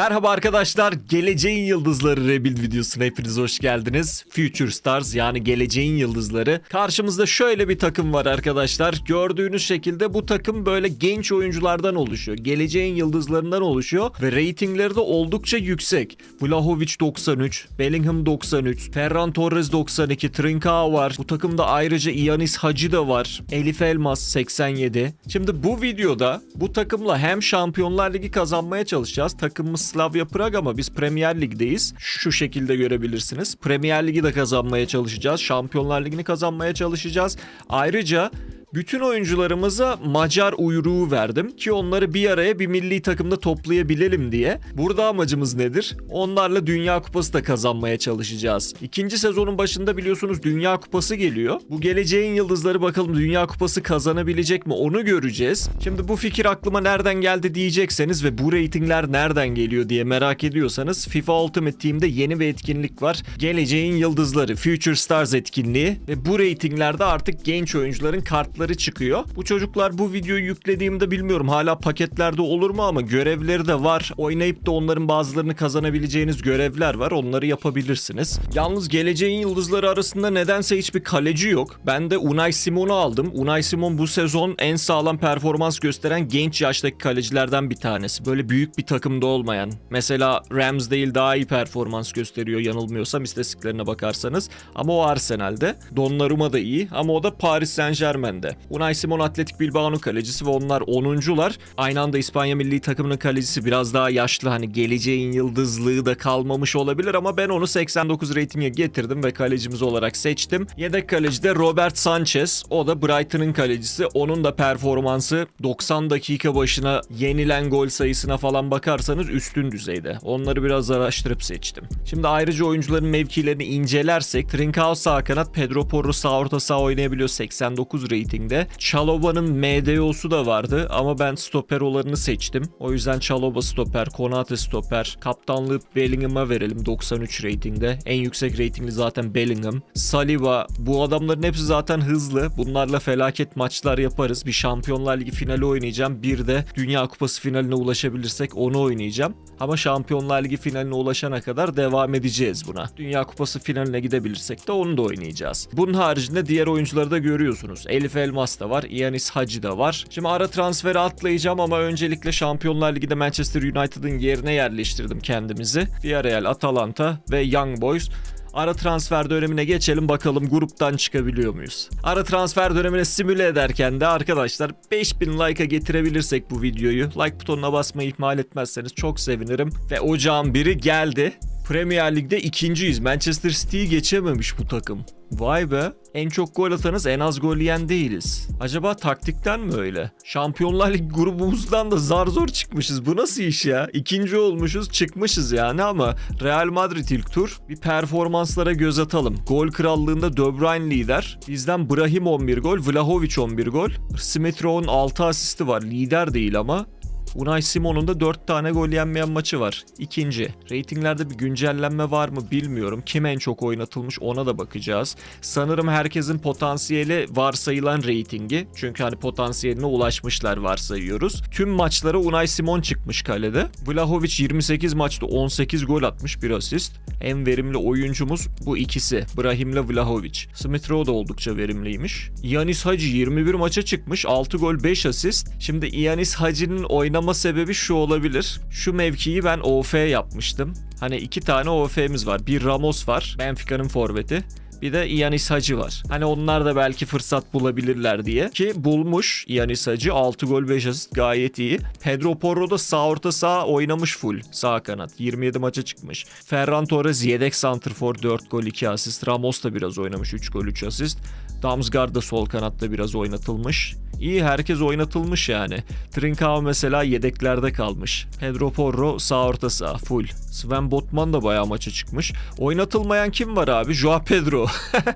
Merhaba arkadaşlar, Geleceğin Yıldızları Rebuild videosuna hepiniz hoş geldiniz. Future Stars yani Geleceğin Yıldızları. Karşımızda şöyle bir takım var arkadaşlar. Gördüğünüz şekilde bu takım böyle genç oyunculardan oluşuyor. Geleceğin Yıldızlarından oluşuyor ve reytingleri de oldukça yüksek. Vlahovic 93, Bellingham 93, Ferran Torres 92, Trincao var. Bu takımda ayrıca Ianis Hacı da var. Elif Elmas 87. Şimdi bu videoda bu takımla hem Şampiyonlar Ligi kazanmaya çalışacağız. Takımımız Slavia Prag ama biz Premier Lig'deyiz. Şu şekilde görebilirsiniz. Premier Ligi de kazanmaya çalışacağız. Şampiyonlar Ligi'ni kazanmaya çalışacağız. Ayrıca bütün oyuncularımıza Macar uyruğu verdim ki onları bir araya bir milli takımda toplayabilelim diye. Burada amacımız nedir? Onlarla Dünya Kupası da kazanmaya çalışacağız. İkinci sezonun başında biliyorsunuz Dünya Kupası geliyor. Bu geleceğin yıldızları bakalım Dünya Kupası kazanabilecek mi onu göreceğiz. Şimdi bu fikir aklıma nereden geldi diyecekseniz ve bu reytingler nereden geliyor diye merak ediyorsanız FIFA Ultimate Team'de yeni bir etkinlik var. Geleceğin Yıldızları Future Stars etkinliği ve bu reytinglerde artık genç oyuncuların kartları çıkıyor. Bu çocuklar bu videoyu yüklediğimde bilmiyorum hala paketlerde olur mu ama görevleri de var. Oynayıp da onların bazılarını kazanabileceğiniz görevler var. Onları yapabilirsiniz. Yalnız geleceğin yıldızları arasında nedense hiçbir kaleci yok. Ben de Unai Simon'u aldım. Unai Simon bu sezon en sağlam performans gösteren genç yaştaki kalecilerden bir tanesi. Böyle büyük bir takımda olmayan. Mesela Ramsdale daha iyi performans gösteriyor yanılmıyorsam istatistiklerine bakarsanız. Ama o Arsenal'de. Donnarumma da iyi ama o da Paris Saint Germain'de. Unai Simon Atletik Bilbao'nun kalecisi ve onlar 10'uncular. Aynı anda İspanya milli takımının kalecisi biraz daha yaşlı hani geleceğin yıldızlığı da kalmamış olabilir ama ben onu 89 reytinge getirdim ve kalecimiz olarak seçtim. Yedek kaleci de Robert Sanchez. O da Brighton'ın kalecisi. Onun da performansı 90 dakika başına yenilen gol sayısına falan bakarsanız üstün düzeyde. Onları biraz araştırıp seçtim. Şimdi ayrıca oyuncuların mevkilerini incelersek Trincao sağ kanat, Pedro Porro sağ orta sağ oynayabiliyor 89 reytingde. Chaloba'nın MDO'su da vardı ama ben stoper olanını seçtim. O yüzden Chaloba stoper, Konate stoper, kaptanlığı Bellingham'a verelim 93 reytingde. En yüksek reytingli zaten Bellingham. Saliba bu adamların hepsi zaten hızlı. Bunlarla felaket maçlar yaparız. Bir Şampiyonlar Ligi finali oynayacağım. Bir de Dünya Kupası finaline ulaşabilirsek onu oynayacağım. Ama Şampiyonlar Ligi finaline ulaşana kadar devam edeceğiz buna. Dünya Kupası finaline gidebilirsek de onu da oynayacağız. Bunun haricinde diğer oyuncuları da görüyorsunuz. Elif Elmas da var, Ianis Hacı da var. Şimdi ara transferi atlayacağım ama öncelikle Şampiyonlar Ligi'de Manchester United'ın yerine yerleştirdim kendimizi. Villarreal, Atalanta ve Young Boys. Ara transfer dönemine geçelim bakalım gruptan çıkabiliyor muyuz? Ara transfer dönemine simüle ederken de arkadaşlar 5000 like'a getirebilirsek bu videoyu like butonuna basmayı ihmal etmezseniz çok sevinirim. Ve ocağın biri geldi. Premier Lig'de ikinciyiz. Manchester City'yi geçememiş bu takım. Vay be. En çok gol atanız en az gol yiyen değiliz. Acaba taktikten mi öyle? Şampiyonlar Ligi grubumuzdan da zar zor çıkmışız. Bu nasıl iş ya? İkinci olmuşuz çıkmışız yani ama Real Madrid ilk tur. Bir performanslara göz atalım. Gol krallığında De Bruyne lider. Bizden Brahim 11 gol, Vlahovic 11 gol. Smith Rowe'un 6 asisti var. Lider değil ama. Unai Simon'un da 4 tane gol yenmeyen maçı var. İkinci. Ratinglerde bir güncellenme var mı bilmiyorum. Kim en çok oynatılmış ona da bakacağız. Sanırım herkesin potansiyeli varsayılan ratingi. Çünkü hani potansiyeline ulaşmışlar varsayıyoruz. Tüm maçlara Unai Simon çıkmış kalede. Vlahovic 28 maçta 18 gol atmış bir asist. En verimli oyuncumuz bu ikisi. Brahim'le Vlahovic. Smith Rowe da oldukça verimliymiş. Ianis Hacı 21 maça çıkmış. 6 gol 5 asist. Şimdi Ianis Hacı'nın oynama sebebi şu olabilir. Şu mevkiyi ben OF yapmıştım. Hani iki tane OF'miz var. Bir Ramos var. Benfica'nın forveti. Bir de Ianis Hacı var. Hani onlar da belki fırsat bulabilirler diye. Ki bulmuş Ianis Hacı. 6 gol 5 asist gayet iyi. Pedro Porro da sağ orta sağ oynamış full. Sağ kanat. 27 maça çıkmış. Ferran Torres yedek santrfor 4 gol 2 asist. Ramos da biraz oynamış 3 gol 3 asist. Damsgaard da sol kanatta biraz oynatılmış. İyi herkes oynatılmış yani. Trincao mesela yedeklerde kalmış. Pedro Porro sağ orta sağ full. Sven Botman da bayağı maça çıkmış. Oynatılmayan kim var abi? Joao Pedro.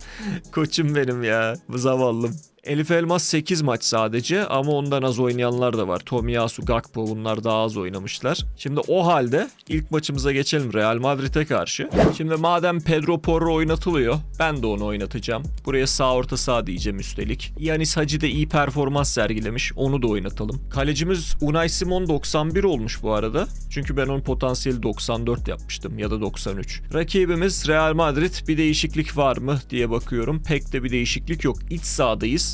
Koçum benim ya. Zavallım. Elif Elmas 8 maç sadece ama ondan az oynayanlar da var. Tomiyasu, Gakpo bunlar daha az oynamışlar. Şimdi o halde ilk maçımıza geçelim Real Madrid'e karşı. Şimdi madem Pedro Porro oynatılıyor ben de onu oynatacağım. Buraya sağ orta sağ diyeceğim üstelik. Yanis Hacı da iyi performans sergilemiş. Onu da oynatalım. Kalecimiz Unai Simon 91 olmuş bu arada. Çünkü ben onun potansiyeli 94 yapmıştım ya da 93. Rakibimiz Real Madrid bir değişiklik var mı diye bakıyorum. Pek de bir değişiklik yok. İç sahadayız.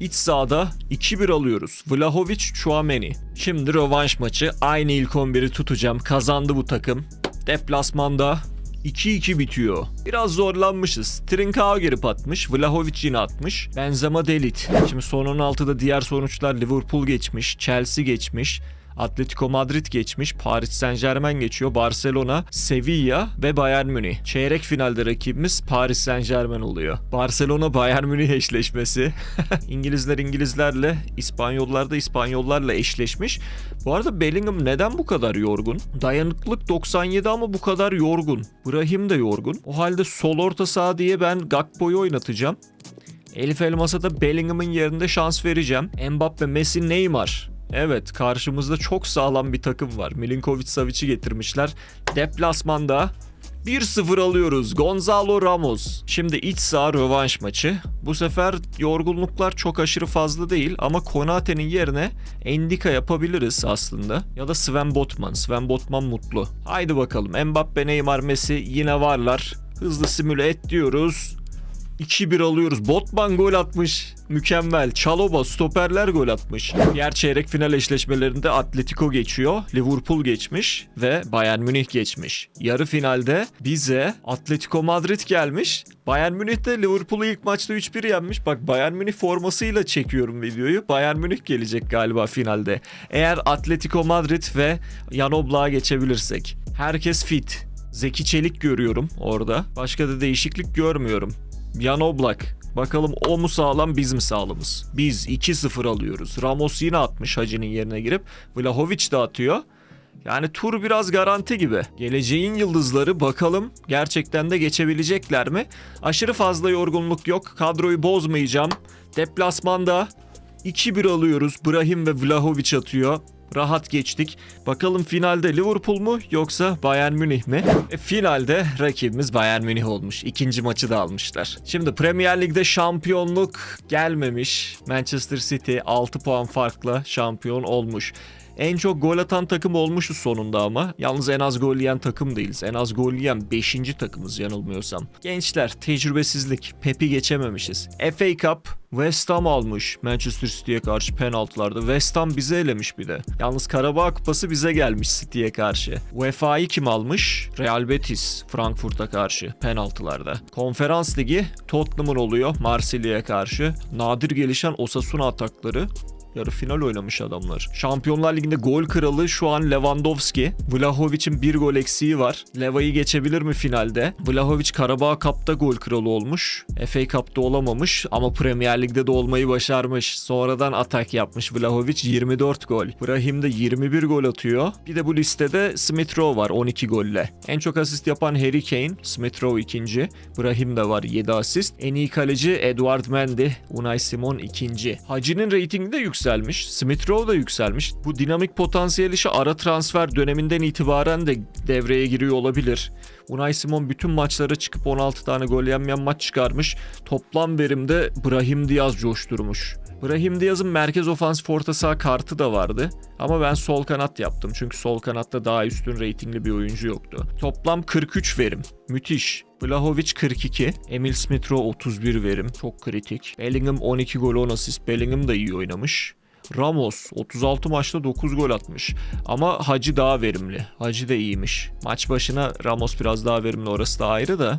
İç sahada 2-1 alıyoruz. Vlahovic, Chouameni. Şimdi rövanş maçı. Aynı ilk 11'i tutacağım. Kazandı bu takım. Deplasmanda 2-2 bitiyor. Biraz zorlanmışız. Trincao girip atmış. Vlahovic yine atmış. Benzema delit. Şimdi son 16'da diğer sonuçlar Liverpool geçmiş. Chelsea geçmiş. Atletico Madrid geçmiş, Paris Saint Germain geçiyor, Barcelona, Sevilla ve Bayern Münih. Çeyrek finalde rakibimiz Paris Saint Germain oluyor. Barcelona Bayern Münih eşleşmesi. İngilizler İngilizlerle, İspanyollar da İspanyollarla eşleşmiş. Bu arada Bellingham neden bu kadar yorgun? Dayanıklılık 97 ama bu kadar yorgun. Brahim de yorgun. O halde sol orta saha diye ben Gakpo'yu oynatacağım. Elif Elmas'a da Bellingham'ın yerinde şans vereceğim. Mbappe, Messi, Neymar. Evet karşımızda çok sağlam bir takım var. Milinkovic Savic'i getirmişler. Deplasmanda 1-0 alıyoruz. Gonzalo Ramos. Şimdi iç saha rövanş maçı. Bu sefer yorgunluklar çok aşırı fazla değil ama Konate'nin yerine Endika yapabiliriz aslında. Ya da Sven Botman. Sven Botman mutlu. Haydi bakalım. Mbappe, Neymar, Messi yine varlar. Hızlı simüle et diyoruz. 2-1 alıyoruz. Botman gol atmış. Mükemmel. Çaloba stoperler gol atmış. Diğer çeyrek final eşleşmelerinde Atletico geçiyor. Liverpool geçmiş ve Bayern Münih geçmiş. Yarı finalde bize Atletico Madrid gelmiş. Bayern Münih de Liverpool'u ilk maçta 3-1 yenmiş. Bak Bayern Münih formasıyla çekiyorum videoyu. Bayern Münih gelecek galiba finalde. Eğer Atletico Madrid ve Jan Oblak'a geçebilirsek. Herkes fit. Zeki Çelik görüyorum orada. Başka da değişiklik görmüyorum. Jan Oblak. Bakalım o mu sağlam biz mi sağlamız? Biz 2-0 alıyoruz. Ramos yine atmış Hacı'nın yerine girip. Vlahovic de atıyor. Yani tur biraz garanti gibi. Geleceğin yıldızları bakalım gerçekten de geçebilecekler mi? Aşırı fazla yorgunluk yok. Kadroyu bozmayacağım. Deplasmanda 2-1 alıyoruz. Brahim ve Vlahovic atıyor. Rahat geçtik. Bakalım finalde Liverpool mu yoksa Bayern Münih mi? E, finalde rakibimiz Bayern Münih olmuş. İkinci maçı da almışlar. Şimdi Premier Lig'de şampiyonluk gelmemiş. Manchester City 6 puan farkla şampiyon olmuş. En çok gol atan takım olmuşuz sonunda ama. Yalnız en az gol yiyen takım değiliz. En az gol yiyen 5. takımız yanılmıyorsam. Gençler tecrübesizlik. Pep'i geçememişiz. FA Cup West Ham almış Manchester City'ye karşı penaltılarda. West Ham bize elemiş bir de. Yalnız Karabağ Kupası bize gelmiş City'ye karşı. UEFA'yı kim almış? Real Betis Frankfurt'a karşı penaltılarda. Konferans Ligi Tottenham'ın oluyor Marsilya'ya karşı. Nadir gelişen Osasuna atakları Yarı final oynamış adamlar. Şampiyonlar Ligi'nde gol kralı şu an Lewandowski. Vlahovic'in bir gol eksiği var. Leva'yı geçebilir mi finalde? Vlahovic Karabağ Cup'ta gol kralı olmuş. FA Cup'ta olamamış ama Premier Lig'de de olmayı başarmış. Sonradan atak yapmış Vlahovic 24 gol. Brahim de 21 gol atıyor. Bir de bu listede Smith Rowe var 12 golle. En çok asist yapan Harry Kane, Smith Rowe ikinci. Brahim de var 7 asist. En iyi kaleci Edward Mendy, Unai Simon ikinci. Hacı'nın reytingi de yükselmiş. Smith Rowe da yükselmiş. Bu dinamik potansiyel işi ara transfer döneminden itibaren de devreye giriyor olabilir. Unai Simon bütün maçlara çıkıp 16 tane gol yenmeyen maç çıkarmış. Toplam verimde Brahim Diaz coşturmuş. Brahim Diaz'ın merkez ofansif orta saha kartı da vardı. Ama ben sol kanat yaptım. Çünkü sol kanatta daha üstün reytingli bir oyuncu yoktu. Toplam 43 verim. Müthiş. Vlahovic 42, Emil Smith Rowe 31 verim. Çok kritik. Bellingham 12 gol 10 asist. Bellingham da iyi oynamış. Ramos 36 maçta 9 gol atmış. Ama Hacı daha verimli. Hacı da iyiymiş. Maç başına Ramos biraz daha verimli orası da ayrı da.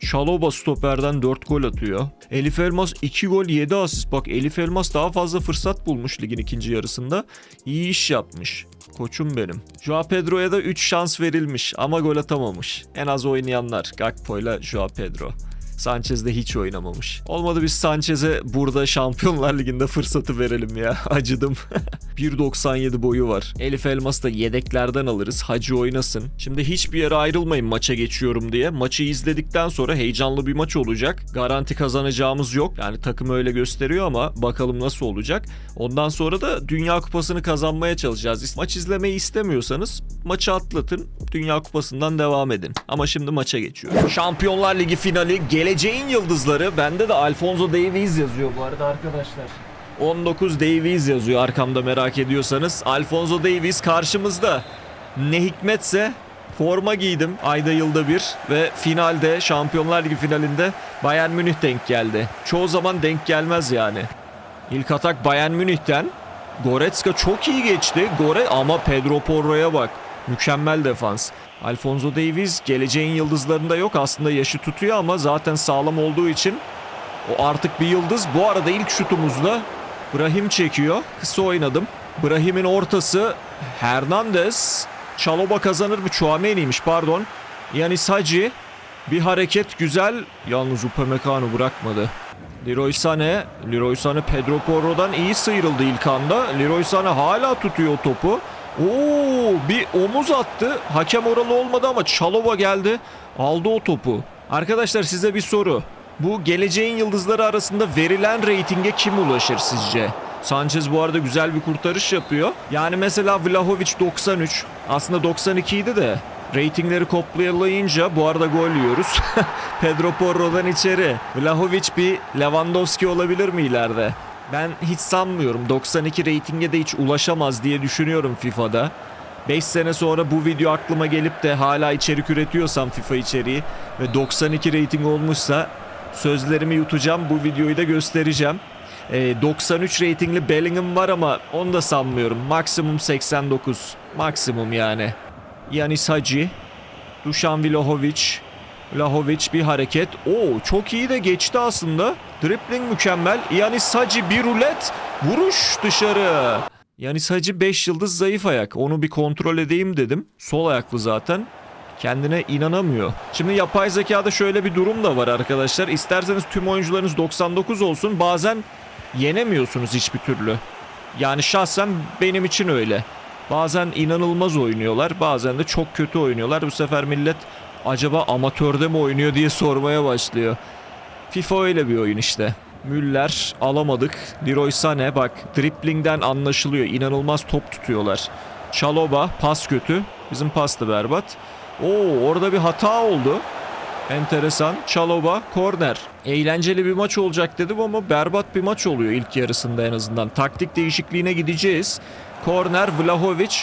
Şaloba stoperden 4 gol atıyor. Elif Elmas 2 gol 7 asist. Bak Elif Elmas daha fazla fırsat bulmuş ligin ikinci yarısında. İyi iş yapmış. Koçum benim. Joao Pedro'ya da 3 şans verilmiş ama gol atamamış. En az oynayanlar Gakpo ile Joao Pedro. Sanchez de hiç oynamamış. Olmadı biz Sanchez'e burada Şampiyonlar Ligi'nde fırsatı verelim ya. Acıdım. 1.97 boyu var. Elif Elmas da yedeklerden alırız. Hacı oynasın. Şimdi hiçbir yere ayrılmayın maça geçiyorum diye. Maçı izledikten sonra heyecanlı bir maç olacak. Garanti kazanacağımız yok. Yani takım öyle gösteriyor ama bakalım nasıl olacak. Ondan sonra da Dünya Kupası'nı kazanmaya çalışacağız. Maç izlemeyi istemiyorsanız maçı atlatın. Dünya Kupası'ndan devam edin. Ama şimdi maça geçiyorum. Şampiyonlar Ligi finali geleceğin yıldızları. Bende de Alfonso Davies yazıyor bu arada arkadaşlar. 19 Davies yazıyor arkamda merak ediyorsanız. Alfonso Davies karşımızda. Ne hikmetse forma giydim ayda yılda bir ve finalde Şampiyonlar Ligi finalinde Bayern Münih denk geldi. Çoğu zaman denk gelmez yani. İlk atak Bayern Münih'ten. Goretzka çok iyi geçti. Gore ama Pedro Porro'ya bak. Mükemmel defans. Alfonso Davies geleceğin yıldızlarında yok. Aslında yaşı tutuyor ama zaten sağlam olduğu için o artık bir yıldız. Bu arada ilk şutumuzda Brahim çekiyor. Kısa oynadım. Brahim'in ortası Hernandez. Çaloba kazanır mı? Chouameni'ymiş pardon. Yani Hacı. Bir hareket güzel. Yalnız Upamecano bırakmadı. Leroy Sané, Leroy Sané Pedro Porro'dan iyi sıyrıldı ilk anda. Leroy Sané hala tutuyor topu. Oo, bir omuz attı. Hakem oralı olmadı ama Çalova geldi. Aldı o topu. Arkadaşlar size bir soru. Bu geleceğin yıldızları arasında verilen reytinge kim ulaşır sizce? Sanchez bu arada güzel bir kurtarış yapıyor. Yani mesela Vlahovic 93. Aslında 92 idi de. Reytingleri kopyalayınca bu arada gol yiyoruz. Pedro Porro'dan içeri. Vlahovic bir Lewandowski olabilir mi ileride? Ben hiç sanmıyorum. 92 reytinge de hiç ulaşamaz diye düşünüyorum FIFA'da. 5 sene sonra bu video aklıma gelip de hala içerik üretiyorsam FIFA içeriği ve 92 reyting olmuşsa sözlerimi yutacağım. Bu videoyu da göstereceğim. Ee, 93 reytingli Bellingham var ama onu da sanmıyorum. Maksimum 89. Maksimum yani. Yanis Hacı, Dušan Vlahovic, Vlahovic bir hareket. Oo çok iyi de geçti aslında. Dribbling mükemmel. Yanis Hacı bir rulet. Vuruş dışarı. Yanis Hacı 5 yıldız zayıf ayak. Onu bir kontrol edeyim dedim. Sol ayaklı zaten. Kendine inanamıyor. Şimdi yapay zekada şöyle bir durum da var arkadaşlar. İsterseniz tüm oyuncularınız 99 olsun. Bazen yenemiyorsunuz hiçbir türlü. Yani şahsen benim için öyle. Bazen inanılmaz oynuyorlar, bazen de çok kötü oynuyorlar. Bu sefer millet acaba amatörde mi oynuyor diye sormaya başlıyor. FIFA öyle bir oyun işte. Müller alamadık. Leroy Sané bak driplingden anlaşılıyor. İnanılmaz top tutuyorlar. Çaloba pas kötü. Bizim pas da berbat. Oo orada bir hata oldu. Enteresan. Çaloba korner. Eğlenceli bir maç olacak dedim ama berbat bir maç oluyor ilk yarısında en azından. Taktik değişikliğine gideceğiz. Korner Vlahovic.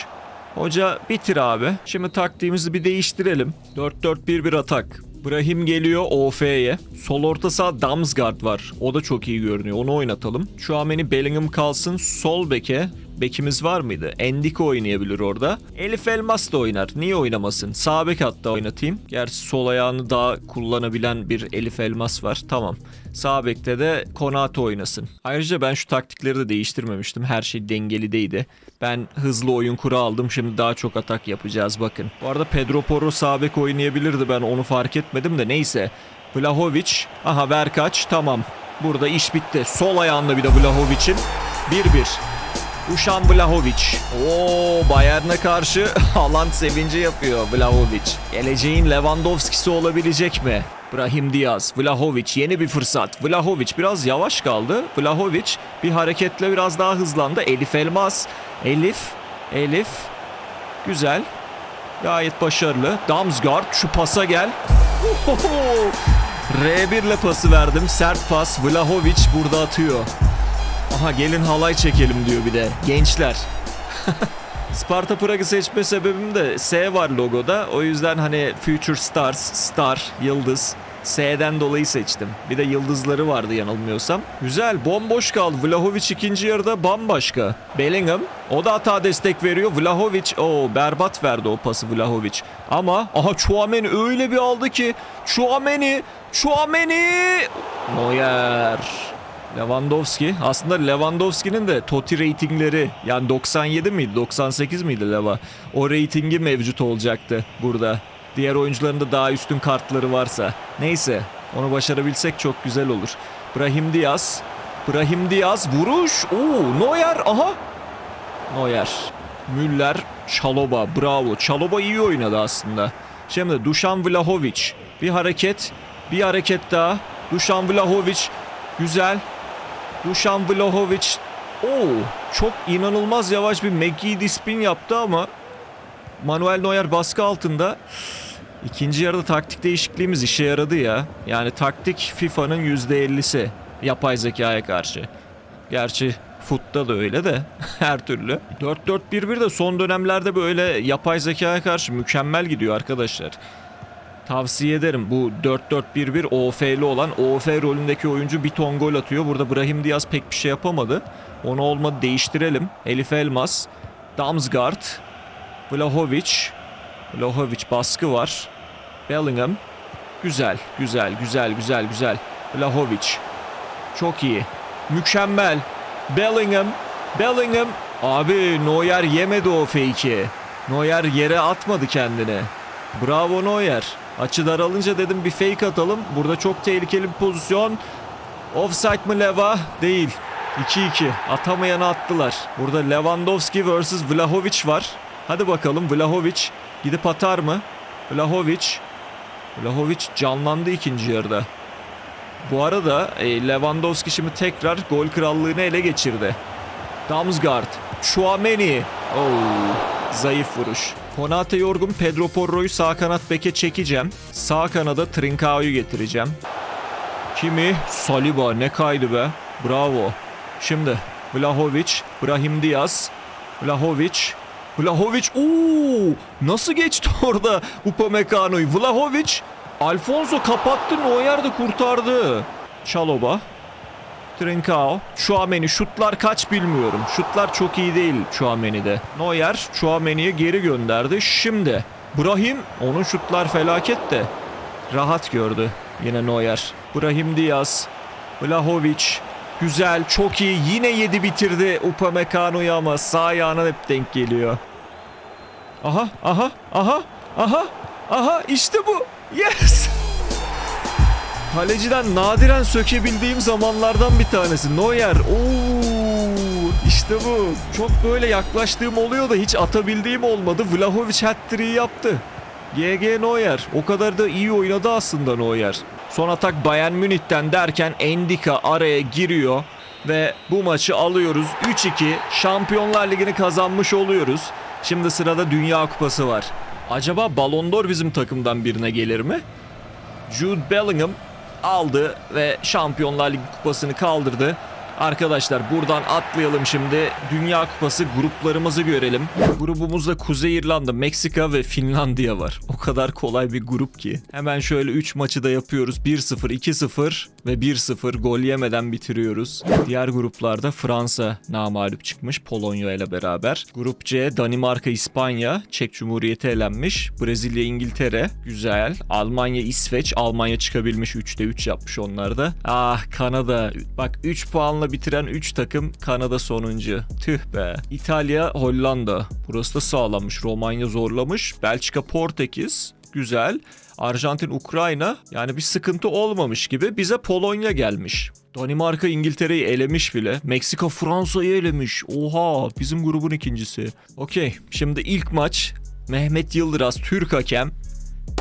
Hoca bitir abi. Şimdi taktiğimizi bir değiştirelim. 4-4-1-1 atak. Brahim geliyor OF'ye. Sol orta saha Damsgaard var. O da çok iyi görünüyor. Onu oynatalım. Chouameni Bellingham kalsın. Sol beke. Bekimiz var mıydı? Endiko oynayabilir orada. Elif Elmas da oynar. Niye oynamasın? Sağ bek hatta oynatayım. Gerçi sol ayağını daha kullanabilen bir Elif Elmas var. Tamam. Sağ bekte de Konate oynasın. Ayrıca ben şu taktikleri de değiştirmemiştim. Her şey dengelideydi. Ben hızlı oyun kuru aldım. Şimdi daha çok atak yapacağız bakın. Bu arada Pedro Porro sağ bek oynayabilirdi. Ben onu fark etmedim de neyse. Vlahovic. Aha Verkaç. Tamam. Burada iş bitti. Sol ayağında bir de Vlahovic'in. 1-1. Uşan Vlahovic. Oo Bayern'e karşı alan sevinci yapıyor Vlahovic. Geleceğin Lewandowski'si olabilecek mi? Brahim Diaz, Vlahovic yeni bir fırsat. Vlahovic biraz yavaş kaldı. Vlahovic bir hareketle biraz daha hızlandı. Elif Elmas. Elif, Elif. Güzel. Gayet başarılı. Damsgaard şu pasa gel. R1 ile pası verdim. Sert pas. Vlahovic burada atıyor. Aha gelin halay çekelim diyor bir de. Gençler. Sparta Prag'ı seçme sebebim de S var logoda. O yüzden hani Future Stars, Star, Yıldız. S'den dolayı seçtim. Bir de yıldızları vardı yanılmıyorsam. Güzel bomboş kaldı. Vlahovic ikinci yarıda bambaşka. Bellingham o da hata destek veriyor. Vlahovic o berbat verdi o pası Vlahovic. Ama aha Chouameni öyle bir aldı ki Chouameni Chouameni Neuer Lewandowski. Aslında Lewandowski'nin de Totti reytingleri yani 97 miydi 98 miydi Leva? O reytingi mevcut olacaktı burada. Diğer oyuncuların da daha üstün kartları varsa. Neyse Onu başarabilsek çok güzel olur. Brahim Diaz. Brahim Diaz vuruş. Oo Neuer aha. Neuer. Müller. Çaloba. Bravo. Çaloba iyi oynadı aslında. Şimdi Dušan Vlahovic. Bir hareket. Bir hareket daha. Dušan Vlahovic. Güzel. Dušan Vlahovic. Oo, çok inanılmaz yavaş bir McGee spin yaptı ama Manuel Neuer baskı altında. İkinci yarıda taktik değişikliğimiz işe yaradı ya. Yani taktik FIFA'nın %50'si yapay zekaya karşı. Gerçi Foot'ta da öyle de her türlü. 4-4-1-1 de son dönemlerde böyle yapay zekaya karşı mükemmel gidiyor arkadaşlar. Tavsiye ederim. Bu 4-4-1-1 OF'li olan OF rolündeki oyuncu bir ton gol atıyor. Burada Brahim Diaz pek bir şey yapamadı. Onu olmadı değiştirelim. Elif Elmas, Damsgaard, Vlahovic. Vlahovic baskı var. Bellingham. Güzel, güzel, güzel, güzel, güzel. Vlahovic. Çok iyi. Mükemmel. Bellingham. Bellingham. Abi Neuer yemedi o fake'i. Neuer yere atmadı kendini. Bravo Neuer. Açı daralınca dedim bir fake atalım. Burada çok tehlikeli bir pozisyon. Offside mı Leva? Değil. 2-2. Atamayanı attılar. Burada Lewandowski vs Vlahovic var. Hadi bakalım Vlahovic gidip atar mı? Vlahovic. Vlahovic canlandı ikinci yarıda. Bu arada e, Lewandowski şimdi tekrar gol krallığını ele geçirdi. Damsgaard, Chouameni. Oo, zayıf vuruş. Konate yorgun Pedro Porro'yu sağ kanat beke çekeceğim. Sağ kanada Trincao'yu getireceğim. Kimi? Saliba ne kaydı be. Bravo. Şimdi Vlahovic, Brahim Diaz, Vlahovic, Vlahovic. Oo! Nasıl geçti orada Upamecano'yu? Vlahovic, Alfonso kapattı, Neuer de kurtardı. Çaloba, Trincao, Chouameni şutlar kaç bilmiyorum. Şutlar çok iyi değil Chouameni'de. Neuer Chouameni'ye geri gönderdi. Şimdi Brahim onun şutlar felaket de rahat gördü yine Neuer. Brahim Diaz, Vlahovic güzel çok iyi yine yedi bitirdi Upamecano'yu ama sağ ayağına hep denk geliyor. Aha aha aha aha aha işte bu yes. Kaleciden nadiren sökebildiğim zamanlardan bir tanesi. Neuer. Oo, işte bu. Çok böyle yaklaştığım oluyor da hiç atabildiğim olmadı. Vlahovic hat-trick'i yaptı. GG Neuer. O kadar da iyi oynadı aslında Neuer. Son atak Bayern Münih'ten derken Endika araya giriyor ve bu maçı alıyoruz. 3-2 Şampiyonlar Ligi'ni kazanmış oluyoruz. Şimdi sırada Dünya Kupası var. Acaba Ballon d'Or bizim takımdan birine gelir mi? Jude Bellingham aldı ve Şampiyonlar Ligi kupasını kaldırdı. Arkadaşlar buradan atlayalım şimdi. Dünya Kupası gruplarımızı görelim. Grubumuzda Kuzey İrlanda, Meksika ve Finlandiya var. O kadar kolay bir grup ki. Hemen şöyle 3 maçı da yapıyoruz. 1-0, 2-0 ve 1-0 gol yemeden bitiriyoruz. Diğer gruplarda Fransa namağlup çıkmış Polonya ile beraber. Grup C Danimarka, İspanya, Çek Cumhuriyeti elenmiş. Brezilya, İngiltere. Güzel. Almanya, İsveç. Almanya çıkabilmiş 3'te 3 yapmış onlar da. Ah Kanada. Bak 3 puanla bitiren 3 takım Kanada sonuncu. Tüh be. İtalya, Hollanda. Burası da sağlanmış. Romanya zorlamış. Belçika, Portekiz. Güzel. Arjantin, Ukrayna yani bir sıkıntı olmamış gibi bize Polonya gelmiş. Danimarka İngiltere'yi elemiş bile. Meksika Fransa'yı elemiş. Oha bizim grubun ikincisi. Okey şimdi ilk maç Mehmet Yıldıraz Türk hakem.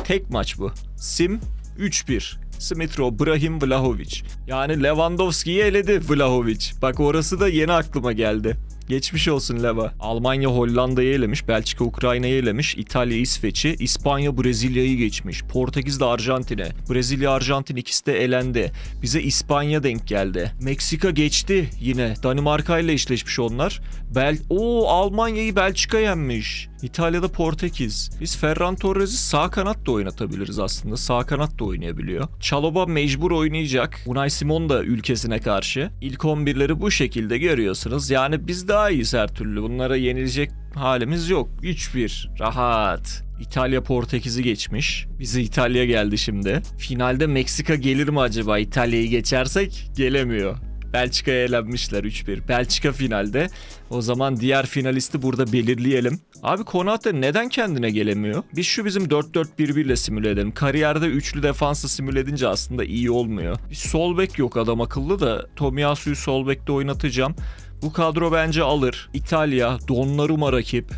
Tek maç bu. Sim 3-1. Smitro, Brahim Vlahovic. Yani Lewandowski'yi eledi Vlahovic. Bak orası da yeni aklıma geldi. Geçmiş olsun Leva. Almanya Hollanda'yı elemiş, Belçika Ukrayna'yı elemiş, İtalya İsveç'i, İspanya Brezilya'yı geçmiş, Portekiz de Arjantin'e. Brezilya Arjantin ikisi de elendi. Bize İspanya denk geldi. Meksika geçti yine. Danimarka ile eşleşmiş onlar. Bel Oo Almanya'yı Belçika yenmiş. İtalya'da Portekiz. Biz Ferran Torres'i sağ kanat da oynatabiliriz aslında. Sağ kanat da oynayabiliyor. Çaloba mecbur oynayacak. Unai Simon da ülkesine karşı. İlk 11'leri bu şekilde görüyorsunuz. Yani biz daha iyiyiz her türlü. Bunlara yenilecek halimiz yok. 3-1. Rahat. İtalya Portekiz'i geçmiş. Bize İtalya geldi şimdi. Finalde Meksika gelir mi acaba? İtalya'yı geçersek gelemiyor. Belçika'ya elenmişler 3-1. Belçika finalde. O zaman diğer finalisti burada belirleyelim. Abi Konate neden kendine gelemiyor? Biz şu bizim 4-4-1-1 ile simüle edelim. Kariyerde üçlü defansı simüle edince aslında iyi olmuyor. Bir sol bek yok adam akıllı da Tomiyasu'yu sol bekte oynatacağım. Bu kadro bence alır. İtalya, Donnarumma rakip.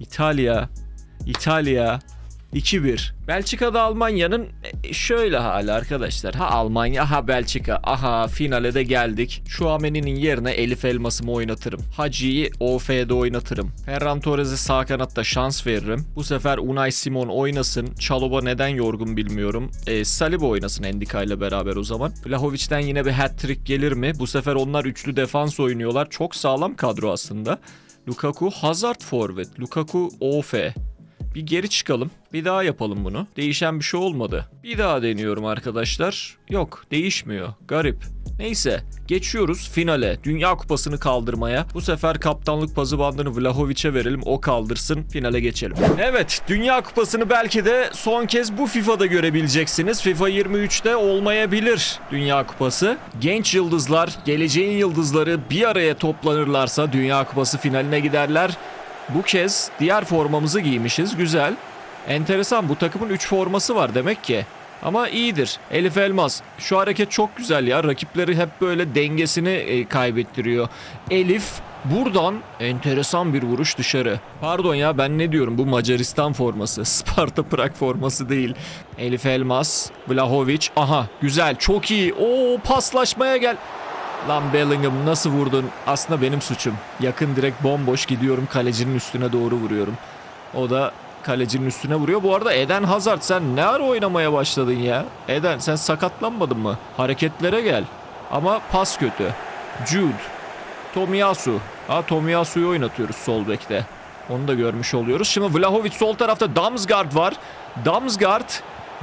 İtalya, İtalya 2-1. Belçika'da Almanya'nın e, şöyle hali arkadaşlar. Ha Almanya ha Belçika. Aha finale de geldik. Şuameni'nin yerine Elif Elmas'ımı oynatırım. Hacı'yı OF'de oynatırım. Ferran Torres'e sağ kanatta şans veririm. Bu sefer Unai Simon oynasın. Çaloba neden yorgun bilmiyorum. E, Saliba oynasın Endika ile beraber o zaman. Vlahovic'den yine bir hat-trick gelir mi? Bu sefer onlar üçlü defans oynuyorlar. Çok sağlam kadro aslında. Lukaku Hazard forvet. Lukaku OF. Bir geri çıkalım. Bir daha yapalım bunu. Değişen bir şey olmadı. Bir daha deniyorum arkadaşlar. Yok değişmiyor. Garip. Neyse geçiyoruz finale. Dünya kupasını kaldırmaya. Bu sefer kaptanlık pazı bandını Vlahovic'e verelim. O kaldırsın. Finale geçelim. Evet Dünya kupasını belki de son kez bu FIFA'da görebileceksiniz. FIFA 23'te olmayabilir Dünya kupası. Genç yıldızlar, geleceğin yıldızları bir araya toplanırlarsa Dünya kupası finaline giderler. Bu kez diğer formamızı giymişiz. Güzel. Enteresan bu takımın 3 forması var demek ki. Ama iyidir. Elif Elmas. Şu hareket çok güzel ya. Rakipleri hep böyle dengesini e, kaybettiriyor. Elif buradan enteresan bir vuruş dışarı. Pardon ya ben ne diyorum bu Macaristan forması. Sparta Prag forması değil. Elif Elmas. Vlahovic. Aha güzel çok iyi. Oo paslaşmaya gel. Lan Bellingham nasıl vurdun? Aslında benim suçum. Yakın direkt bomboş gidiyorum kalecinin üstüne doğru vuruyorum. O da kalecinin üstüne vuruyor. Bu arada Eden Hazard sen ne ara oynamaya başladın ya? Eden sen sakatlanmadın mı? Hareketlere gel. Ama pas kötü. Jude. Tomiyasu. Ha Tomiyasu'yu oynatıyoruz sol bekte. Onu da görmüş oluyoruz. Şimdi Vlahovic sol tarafta Damsgaard var. Damsgaard.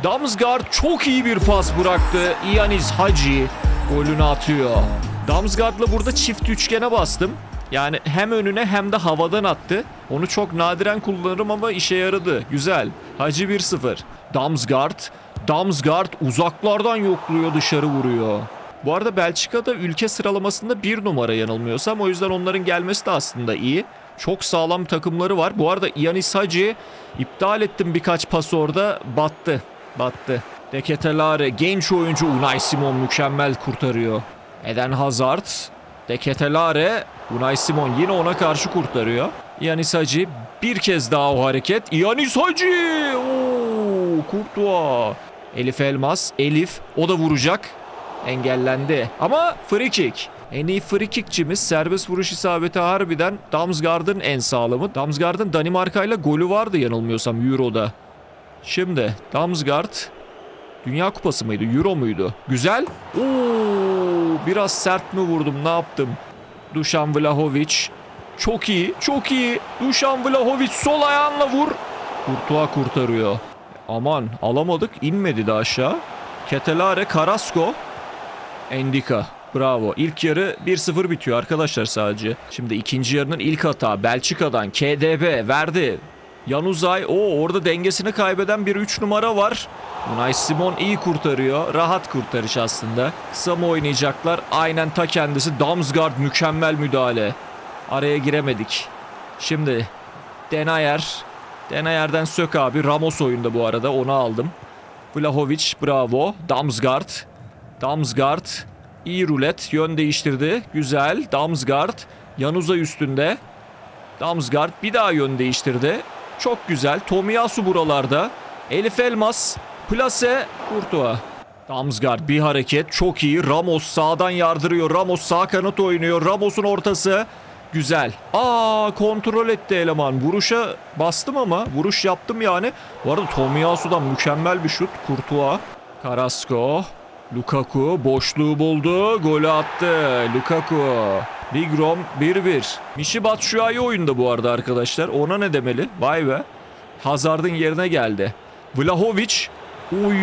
Damsgaard çok iyi bir pas bıraktı. Ianis Hacı golünü atıyor. Damsgaard'la burada çift üçgene bastım. Yani hem önüne hem de havadan attı. Onu çok nadiren kullanırım ama işe yaradı. Güzel. Hacı 1-0. Damsgaard. Damsgaard uzaklardan yokluyor dışarı vuruyor. Bu arada Belçika'da ülke sıralamasında bir numara yanılmıyorsam o yüzden onların gelmesi de aslında iyi. Çok sağlam takımları var. Bu arada Ianis Hacı iptal ettim birkaç pas orada. Battı. Battı. Deketelare genç oyuncu Unai Simon mükemmel kurtarıyor. Eden Hazard. Deketelare. Unai Simon yine ona karşı kurtarıyor. Ianis Hacı bir kez daha o hareket. Ianis Hacı. Oo, Courtois. Elif Elmas. Elif. O da vuracak. Engellendi. Ama free kick. En iyi free kickçimiz serbest vuruş isabeti harbiden Damsgaard'ın en sağlamı. Damsgaard'ın Danimarka ile golü vardı yanılmıyorsam Euro'da. Şimdi Damsgaard Dünya Kupası mıydı? Euro muydu? Güzel. Oo, biraz sert mi vurdum? Ne yaptım? Dušan Vlahovic. Çok iyi. Çok iyi. Dušan Vlahovic sol ayağınla vur. Kurtuğa kurtarıyor. Aman alamadık. inmedi de aşağı. Ketelare Carrasco. Endika. Bravo. İlk yarı 1-0 bitiyor arkadaşlar sadece. Şimdi ikinci yarının ilk hata Belçika'dan KDB verdi. Yanuzay o orada dengesini kaybeden bir 3 numara var. Unai Simon iyi kurtarıyor. Rahat kurtarış aslında. Kısa mı oynayacaklar? Aynen ta kendisi. Damsgaard mükemmel müdahale. Araya giremedik. Şimdi Denayer. Denayer'den sök abi. Ramos oyunda bu arada onu aldım. Vlahovic bravo. Damsgaard. Damsgaard. İyi rulet. Yön değiştirdi. Güzel. Damsgaard. Yanuza üstünde. Damsgaard bir daha yön değiştirdi. Çok güzel. Tomiyasu buralarda. Elif Elmas. Plase. Kurtuğa. Damsgaard bir hareket. Çok iyi. Ramos sağdan yardırıyor. Ramos sağ kanat oynuyor. Ramos'un ortası. Güzel. Aa kontrol etti eleman. Vuruşa bastım ama. Vuruş yaptım yani. Bu arada Tomiyasu'dan mükemmel bir şut. Kurtuğa. Carrasco. Lukaku boşluğu buldu. Golü attı. Lukaku. Bigrom 1-1. Michi Batshuayi oyunda bu arada arkadaşlar. Ona ne demeli? Vay be. Hazard'ın yerine geldi. Vlahovic. Uy,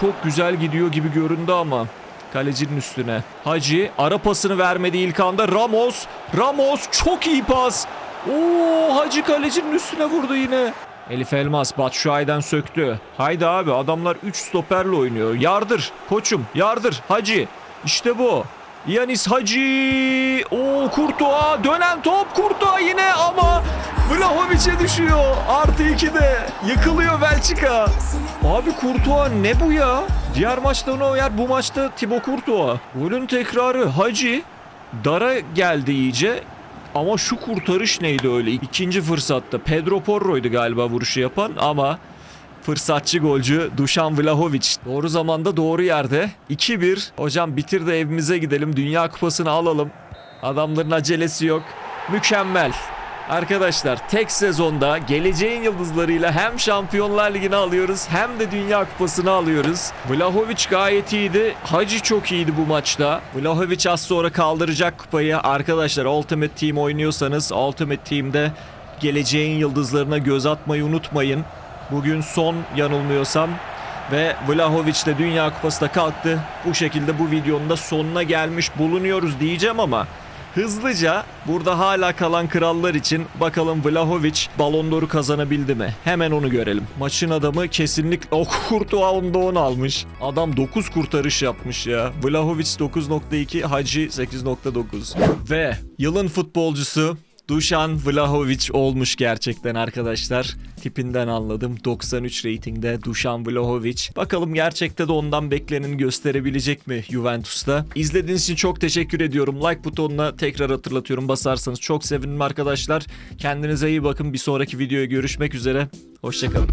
çok güzel gidiyor gibi göründü ama. Kalecinin üstüne. Hacı ara pasını vermedi ilk anda. Ramos. Ramos çok iyi pas. Oo, Hacı kalecinin üstüne vurdu yine. Elif Elmas Batshuayi'den söktü. Haydi abi adamlar 3 stoperle oynuyor. Yardır koçum yardır Hacı. İşte bu. Yanis Hacı. O Kurtuğa dönen top Kurtuğa yine ama Vlahovic'e düşüyor. Artı 2'de yıkılıyor Belçika. Abi Kurtuğa ne bu ya? Diğer maçta ona uyar bu maçta Thibaut Kurtuğa. Golün tekrarı Hacı. Dara geldi iyice. Ama şu kurtarış neydi öyle? İkinci fırsatta Pedro Porro'ydu galiba vuruşu yapan ama fırsatçı golcü Dušan Vlahovic. Doğru zamanda doğru yerde. 2-1. Hocam bitir de evimize gidelim. Dünya kupasını alalım. Adamların acelesi yok. Mükemmel. Arkadaşlar tek sezonda geleceğin yıldızlarıyla hem Şampiyonlar Ligi'ni alıyoruz hem de Dünya Kupası'nı alıyoruz. Vlahovic gayet iyiydi. Hacı çok iyiydi bu maçta. Vlahovic az sonra kaldıracak kupayı. Arkadaşlar Ultimate Team oynuyorsanız Ultimate Team'de geleceğin yıldızlarına göz atmayı unutmayın. Bugün son yanılmıyorsam ve Vlahovic de Dünya Kupası da kalktı. Bu şekilde bu videonun da sonuna gelmiş bulunuyoruz diyeceğim ama hızlıca burada hala kalan krallar için bakalım Vlahovic Ballon d'Or'u kazanabildi mi? Hemen onu görelim. Maçın adamı kesinlikle o Kurtuğa onda 10 almış. Adam 9 kurtarış yapmış ya. Vlahovic 9.2, Hacı 8.9. Ve yılın futbolcusu Dušan Vlahovic olmuş gerçekten arkadaşlar. Tipinden anladım. 93 reytingde Dušan Vlahovic. Bakalım gerçekte de ondan bekleneni gösterebilecek mi Juventus'ta? İzlediğiniz için çok teşekkür ediyorum. Like butonuna tekrar hatırlatıyorum. Basarsanız çok sevinirim arkadaşlar. Kendinize iyi bakın. Bir sonraki videoya görüşmek üzere. Hoşçakalın.